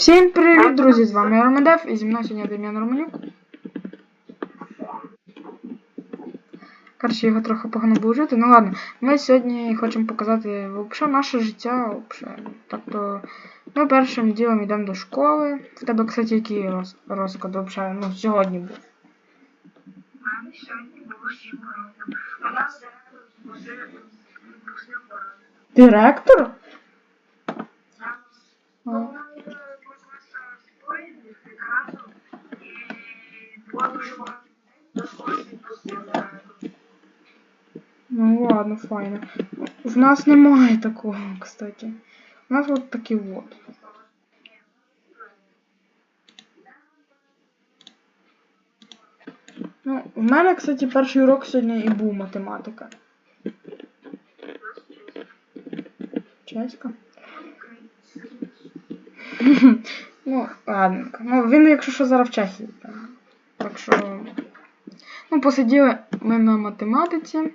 Всім привіт, друзі! З вами Ромадев і зі мною сьогодні Дем'ян Романюк. Коротше, його трохи погано було чути. Ну ладно, ми сьогодні хочемо показати вообще наше життя. Вообще. Тобто, ми першим ділом йдемо до школи. В тебе, кстати, який роз, розклад вообще, ну, сьогодні був. Сьогодні було сім. У нас директор. Директор? Вона почалася спорити з екраном і було дуже багато до школи відпустив пораду. Ну ладно, файно. В нас немає такого, кстати. У нас от такі вот. Ну, в мене, кстати, перший урок сьогодні і був математика. Чеська? ну, ладно. Ну, він, якщо що, зараз в Чехії. Так що. Ну, посиділи ми на математиці.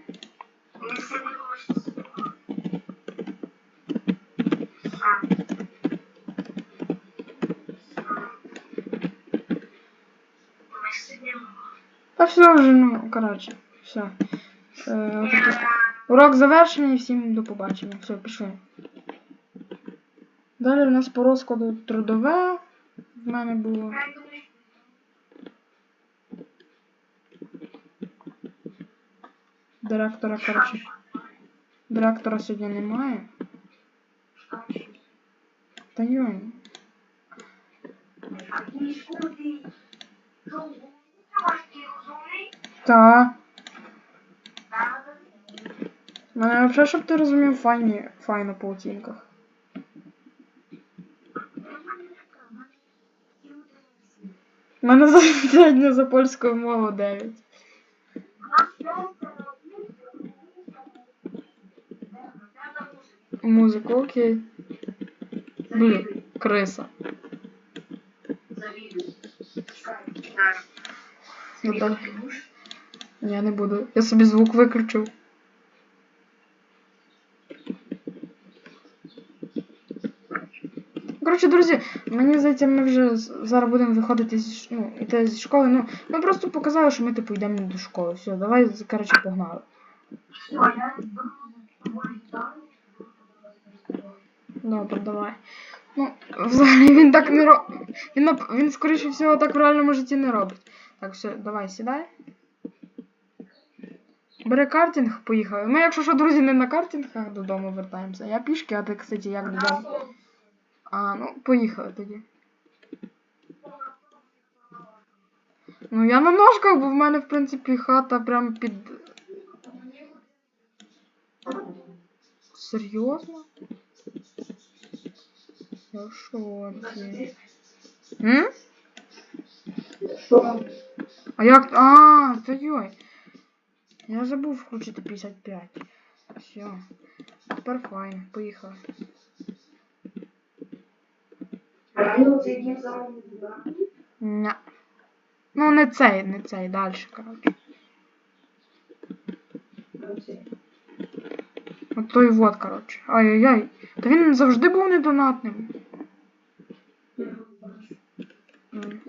Та все вже, ну, коротше, все. Е, урок завершений, всім до побачення. Все, пішли. Далі в нас по розкладу трудове. В мене було. Директора, коротше. Директора сьогодні немає. Та розумний. Та. Мене взагалі, щоб ти розумів, файні, файно по оцінках. Мене за за польською мову 9. Музику, окей. Блін, криса. Ну, так. Я не буду. Я собі звук виключив. Коротше, друзі, мені здається, ми вже зараз будемо виходити зі, ну, іти зі школи. Ну, ми просто показали, що ми типу йдемо до школи. Все, давай, коротше, погнали. Добре, давай. Ну, взагалі він так не робить. Він, він, скоріше всього, так в реальному житті не робить. Так, все, давай, сідай. Бери картинг, поїхали. Ми, якщо що, друзі, не на картингах додому вертаємося. Я пішки, а ти, кстати, як додому. А, ну, поїхали тоді. Ну, я на ножках, бо в мене, в принципі, хата прям під. Серйозно? Шоці. М? А як. А, та йой. Я забув включити 55. Все. Тепер файн. Поїхали. Ня. Ну, не цей, не цей, далі, коротше. От той вот, коротше. Ай-яй-яй. Та він завжди був недонатним. М.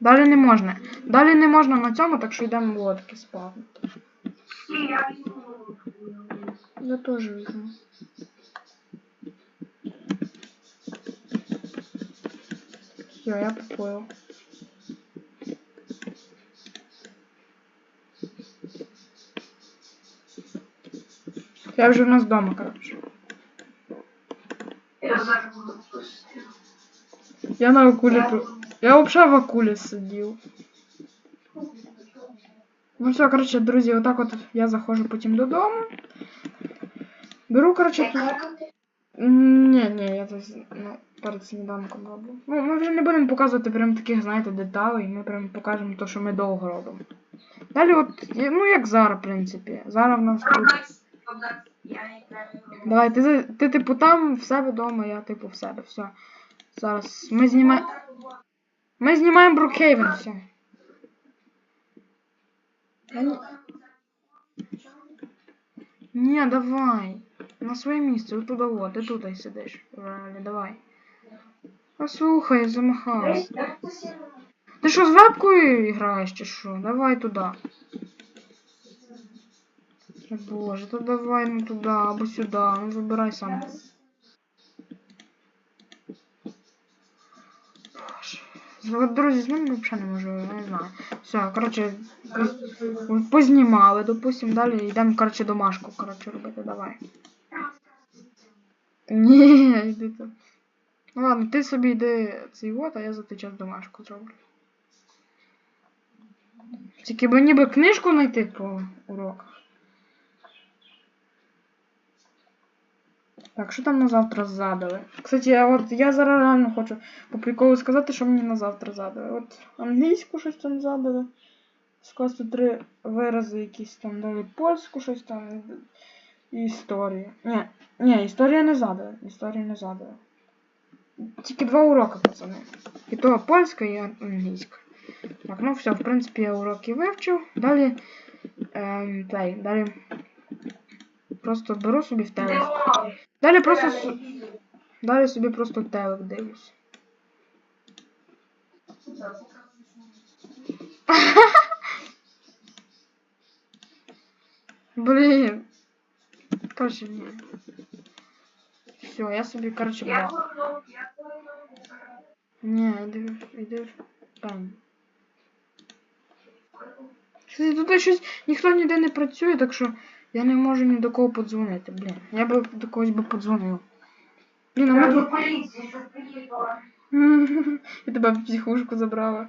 Далі не можна. Далі не можна на цьому, так що йдемо лодки спавнити. Я теж візьму. Все, я поплыл. Я вже в нас дома, короче. Я зараз. Я на акулі. Я вообще в акулі сидів. Ну все, короче, друзі, отак от я заходжу потім додому. Беру, короче, тут. Ні, ні, я це ну, перед сніданком роблю. Ну, ми вже не будемо показувати прям таких, знаєте, деталей, ми прям покажемо те, що ми довго робимо. Далі, от, ну як зараз, в принципі. Зараз в нас тут. Давай, ти, ти типу там в себе вдома, я типу в себе. Все. Зараз ми знімаємо. Ми знімаємо Брукхейвен, все. Ні, давай. На своє місце, отуда от, ти тут сидиш. Реально, давай. Послухай, замахався. Ти що, з вебкою граєш чи що? Давай туди. Боже, то давай ну туди або сюди, ну вибирай сам. Боже. З- от, Друзі, з ним взагалі не можу, не знаю. Все, коротше, познімали, допустим, далі йдемо, коротше, домашку, коротше, робити, давай. Ні, йди там. Ну ладно, ти собі йди цей вот, а я за той час домашку зроблю. Тільки би ніби книжку знайти по уроках. Так, що там на завтра задали? Кстати, а от я зараз реально хочу по приколу сказати, що мені на завтра задали. От англійську щось там задали. Скласти три вирази якісь там дали польську щось там. І історію. Ні, ні, історія не задали. Історію не задали. Тільки два уроки, пацани. І то польська і англійська. Так, ну все, в принципі, я уроки вивчив. Далі. Ем, далі. Просто беру собі в телек. Далі просто. Далі собі просто телек дивлюсь. Блін. Короче, ні. Все, я собі, короче, брав. Ні, йди, йди там. Тут щось ніхто ніде не працює, так що я не можу ні до кого подзвонити, блін. Я би до когось би подзвонив. Блін, а ми Я тут... Я тебе в психушку забрала.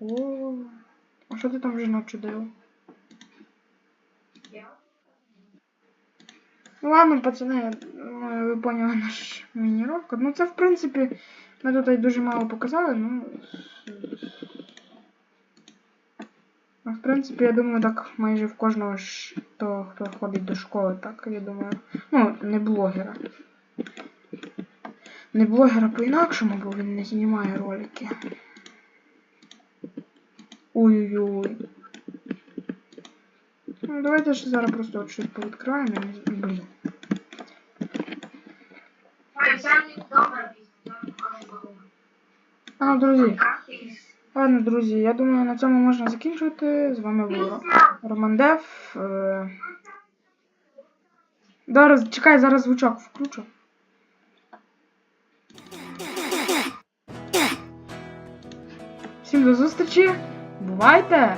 О, а що ти там вже начудив? Ну ладно, пацани, ви поняли наш мініровка. Ну це в принципі, ми тут дуже мало показали, ну. Ну, в принципі, я думаю, так майже в кожного ж того, хто ходить до школи, так, я думаю. Ну, не блогера. Не блогера по-інакшому, бо він не знімає ролики. Ой-ой-ой. Ну, давайте ж зараз просто от щось повідкриваємо. Блін. Ой, добре. А, друзі. Ладно, друзі, я думаю, на цьому можна закінчувати. З вами був Роман Дев. Е... Зараз, чекай, зараз звучок включу. Всім до зустрічі. Бувайте!